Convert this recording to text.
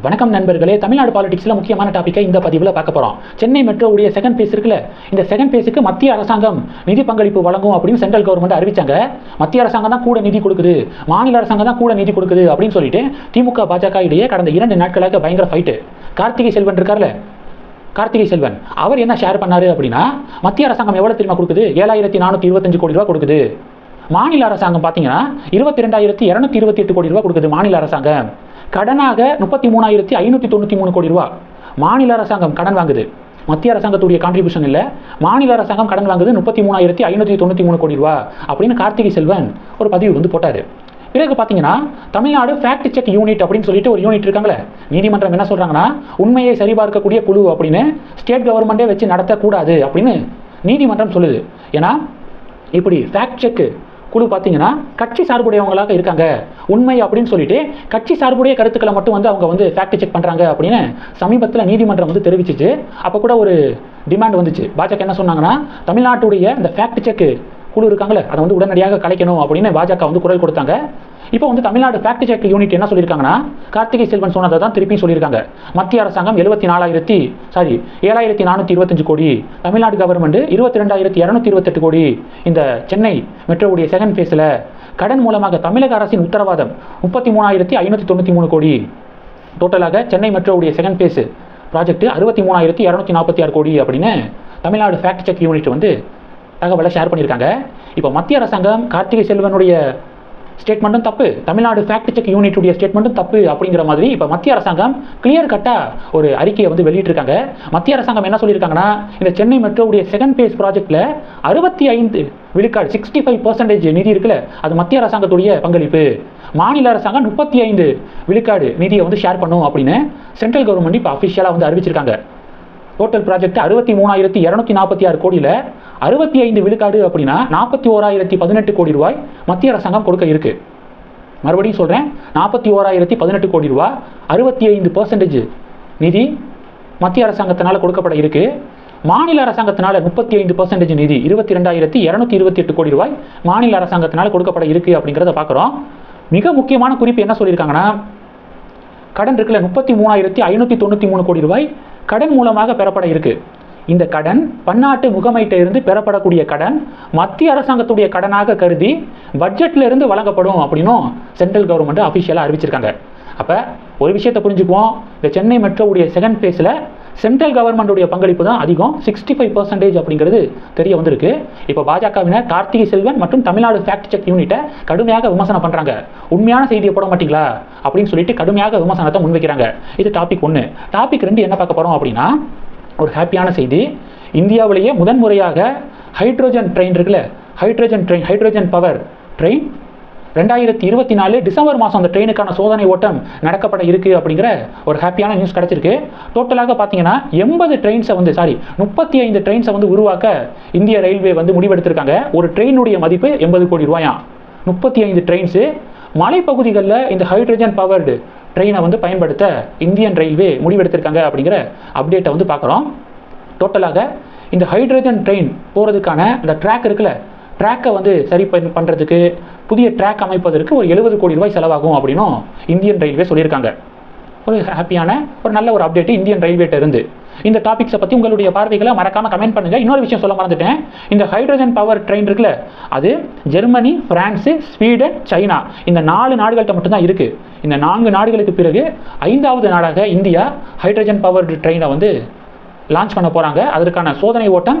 வணக்கம் நண்பர்களே. தமிழ்நாடு பாலிடிக்ஸில் முக்கியமான டாப்பிக்கை இந்த பதிவில் பார்க்க போகிறோம் சென்னை மெட்ரோவுடைய செகண்ட் பேஸ் இருக்குல்ல? இந்த செகண்ட் பேஸுக்கு மத்திய அரசாங்கம் நிதி பங்களிப்பு வழங்கும் அப்படின்னு சென்ட்ரல் கவர்மெண்ட் அறிவிச்சாங்க. மத்திய அரசாங்கம் தான் கூட நிதி கொடுக்குது. மாநில அரசாங்கம் தான் கூட நிதி கொடுக்குது அப்படின்னு சொல்லிட்டு திமுக பாஜக இடையே கடந்த இரண்டு நாட்களாக பயங்கர ஃபைட்டு கார்த்திகை செல்வன் இருக்கார்ல? கார்த்திகை செல்வன் அவர் என்ன ஷேர் பண்ணாரு அப்படின்னா மத்திய அரசாங்கம் எவ்வளோ தெரியுமா கொடுக்குது? ஏழாயிரத்தி நானூற்றி இருபத்தஞ்சு கோடி ரூபா கொடுக்குது. மாநில அரசாங்கம் பார்த்தீங்கன்னா இருபத்தி ரெண்டாயிரத்தி இரநூத்தி இருபத்தி எட்டு கோடி ரூபா கொடுக்குது மாநில அரசாங்கம். கடனாக முப்பத்தி மூணாயிரத்தி ஐநூற்றி தொண்ணூற்றி மூணு கோடி ரூபா. மாநில அரசாங்கம் கடன் வாங்குது. மத்திய அரசாங்கத்துடைய கான்ட்ரிபியூஷன் இல்லை. மாநில அரசாங்கம் கடன் வாங்குது முப்பத்தி மூணாயிரத்தி ஐநூற்றி தொண்ணூற்றி மூணு கோடி ரூபா. அப்படின்னு கார்த்திகை செல்வன் ஒரு பதிவு வந்து போட்டார். பிறகு பார்த்தீங்கன்னா தமிழ்நாடு ஃபேக்ட் செக் யூனிட் அப்படின்னு சொல்லிட்டு ஒரு யூனிட் இருக்காங்களே. நீதிமன்றம் என்ன சொல்கிறாங்கன்னா உண்மையை சரிபார்க்கக்கூடிய குழு அப்படின்னு ஸ்டேட் கவர்மெண்ட்டே வச்சு நடத்தக்கூடாது அப்படின்னு நீதிமன்றம் சொல்லுது. ஏன்னா இப்படி ஃபேக்ட் செக்கு குழு பார்த்தீங்கன்னா கட்சி சார்புடையவங்களாக இருக்காங்க. உண்மை அப்படின்னு சொல்லிட்டு கட்சி சார்புடைய கருத்துக்களை மட்டும் வந்து அவங்க வந்து ஃபேக்ட் செக் பண்ணுறாங்க அப்படின்னு சமீபத்தில் நீதிமன்றம் வந்து தெரிவிச்சிச்சு. அப்போ கூட ஒரு டிமாண்ட் வந்துச்சு. பாஜக என்ன சொன்னாங்கன்னா தமிழ்நாட்டுடைய இந்த ஃபேக்ட் செக் குழு இருக்காங்களே அதை வந்து உடனடியாக கலைக்கணும் அப்படின்னு பாஜக வந்து குரல் கொடுத்தாங்க. இப்போ வந்து தமிழ்நாடு ஃபேக்ட் செக் யூனிட் என்ன சொல்லியிருக்காங்கன்னா கார்த்திகை செல்வன் சொன்னதை தான் திருப்பி சொல்லியிருக்காங்க. மத்திய அரசாங்கம் எழுபத்தி நாலாயிரத்தி சாரி ஏழாயிரத்தி நானூற்றி இருபத்தஞ்சு கோடி தமிழ்நாடு கவர்மெண்ட் இருபத்தி ரெண்டாயிரத்தி இரநூத்தி இருபத்தெட்டு கோடி இந்த சென்னை மெட்ரோவுடைய செகண்ட் ஃபேஸில் கடன் மூலமாக தமிழக அரசின் உத்தரவாதம் முப்பத்தி மூணாயிரத்தி ஐநூற்றி தொண்ணூற்றி மூணு கோடி. டோட்டலாக சென்னை மெட்ரோவுடைய செகண்ட் ஃபேஸ் ப்ராஜெக்ட் அறுபத்தி மூணாயிரத்தி இரநூத்தி நாற்பத்தி ஆறு கோடி அப்படின்னு தமிழ்நாடு ஃபேக்ட் செக் யூனிட் வந்து தகவலை ஷேர் பண்ணியிருக்காங்க. இப்போ மத்திய அரசாங்கம் கார்த்திகை செல்வனுடைய ஸ்டேட்மெண்ட்டும் தப்பு. தமிழ்நாடு ஃபேக்ட் செக் யூனிட்டுடைய ஸ்டேட்மெண்ட்டும் தப்பு அப்படிங்கிற மாதிரி இப்போ மத்திய அரசாங்கம் கிளியர் கட்டாக ஒரு அறிக்கையை வந்து வெளியிட்டிருக்காங்க. மத்திய அரசாங்கம் என்ன சொல்லியிருக்காங்கன்னா இந்த சென்னை மெட்ரோவுடைய செகண்ட் பேஸ் ப்ராஜெக்டில் அறுபத்தி ஐந்து விழுக்காடு சிக்ஸ்டி ஃபைவ் பர்சன்டேஜ் நிதி இருக்குல்ல அது மத்திய அரசாங்கத்துடைய பங்களிப்பு. மாநில அரசாங்கம் முப்பத்தி ஐந்து விழுக்காடு நிதியை வந்து ஷேர் பண்ணும் அப்படின்னு சென்ட்ரல் கவர்மெண்ட் இப்போ அஃபிஷியலாக வந்து அறிவிச்சிருக்காங்க. டோட்டல் ப்ராஜெக்ட் அறுபத்தி மூணாயிரத்தி இரநூத்தி நாற்பத்தி ஆறு கோடியில் அறுபத்தி ஐந்து விழுக்காடு அப்படின்னா நாற்பத்தி ஓராயிரத்தி பதினெட்டு கோடி ரூபாய் மத்திய அரசாங்கம் கொடுக்க இருக்கு. மறுபடியும் சொல்கிறேன் நாற்பத்தி ஓராயிரத்தி பதினெட்டு கோடி ரூபாய் அறுபத்தி ஐந்து பர்சன்டேஜ் நிதி மத்திய அரசாங்கத்தினால் கொடுக்கப்பட இருக்கு. மாநில அரசாங்கத்தினால முப்பத்தி ஐந்து பர்சன்டேஜ் நிதி இருபத்தி ரெண்டாயிரத்தி இரநூத்தி இருபத்தி எட்டு கோடி ரூபாய் மாநில அரசாங்கத்தினால் கொடுக்கப்பட இருக்கு அப்படிங்கிறத பார்க்குறோம் மிக முக்கியமான குறிப்பு என்ன சொல்லியிருக்காங்கன்னா கடன் இருக்குல்ல முப்பத்தி மூணாயிரத்தி ஐநூற்றி தொண்ணூற்றி மூணு கோடி ரூபாய் கடன் மூலமாக பெறப்பட இருக்குது இந்த கடன் பன்னாட்டு முகமைட்ட இருந்து பெறப்படக்கூடிய கடன் மத்திய அரசாங்கத்துடைய கடனாக கருதி பட்ஜெட்ல இருந்து வழங்கப்படும் அப்படின்னும் சென்ட்ரல் கவர்மெண்ட் அஃபிஷியலாக அறிவிச்சிருக்காங்க. அப்போ ஒரு விஷயத்தை புரிஞ்சுக்குவோம். இந்த சென்னை மெட்ரோவுடைய செகண்ட் ஃபேஸில் சென்ட்ரல் கவர்மெண்ட்டுடைய பங்களிப்பு தான் அதிகம். சிக்ஸ்டி ஃபைவ் பர்சன்டேஜ் அப்படிங்கிறது தெரிய வந்திருக்கு. இப்போ பாஜகவினர் கார்த்திகை செல்வன் மற்றும் தமிழ்நாடு ஃபேக்ட் செக் யூனிட்டை கடுமையாக விமர்சனம் பண்ணுறாங்க உண்மையான செய்தியை போட மாட்டீங்களா? அப்படின்னு சொல்லிட்டு கடுமையாக விமர்சனத்தை முன்வைக்கிறாங்க. இது டாபிக் ஒன்று டாபிக் ரெண்டு என்ன பார்க்க போகிறோம் அப்படின்னா ஒரு ஹாப்பியான செய்தி. இந்தியாவிலேயே முதன்முறையாக ஹைட்ரோஜன் ட்ரெயின் இருக்குல்ல? Hydrogen train hydrogen power train. ரெண்டாயிரத்தி இருபத்தி நாலு டிசம்பர் மாதம் அந்த ட்ரெயினுக்கான சோதனை ஓட்டம் நடக்கப்பட இருக்குது அப்படிங்கிற ஒரு ஹாப்பியான நியூஸ் கிடச்சிருக்கு. டோட்டலாக பார்த்தீங்கன்னா எண்பது ட்ரெயின்ஸை வந்து சாரி முப்பத்தி ஐந்து ட்ரெயின்ஸை வந்து உருவாக்க இந்திய ரயில்வே வந்து முடிவெடுத்திருக்காங்க. ஒரு ட்ரெயினுடைய மதிப்பு எண்பது கோடி ரூபாயாம். முப்பத்தி ஐந்து ட்ரெயின்ஸு. மலைப்பகுதிகளில் இந்த ஹைட்ரஜன் பவர்டு ட்ரெயினை வந்து பயன்படுத்த இந்தியன் ரயில்வே முடிவெடுத்திருக்காங்க அப்படிங்கிற அப்டேட்டை வந்து பார்க்குறோம். டோட்டலாக இந்த ஹைட்ரஜன் ட்ரெயின் போகிறதுக்கான அந்த ட்ராக் இருக்குல்ல ட்ராக்கை வந்து சரி பண் பண்ணுறதுக்கு புதிய ட்ராக் அமைப்பதற்கு ஒரு எழுபது கோடி ரூபாய் செலவாகும் அப்படின்னும் இந்தியன் ரயில்வே சொல்லியிருக்காங்க. ஒரு ஹாப்பியான ஒரு நல்ல ஒரு அப்டேட் இந்தியன் ரயில்வேட்ட இருந்து. இந்த டாபிக்ஸை பற்றி உங்களுடைய பார்வைகளை மறக்காமல் கமெண்ட் பண்ணுங்கள் இன்னொரு விஷயம் சொல்ல மறந்துட்டேன். இந்த ஹைட்ரஜன் பவர் ட்ரெயின் இருக்குல்ல அது ஜெர்மனி ஃப்ரான்ஸு ஸ்வீடன் சைனா இந்த நாலு நாடுகள்கிட்ட மட்டும்தான் இருக்குது இந்த நான்கு நாடுகளுக்கு பிறகு ஐந்தாவது நாடாக இந்தியா ஹைட்ரஜன் பவர் ட்ரெயினை வந்து லான்ச் பண்ண போகிறாங்க அதற்கான சோதனை ஓட்டம்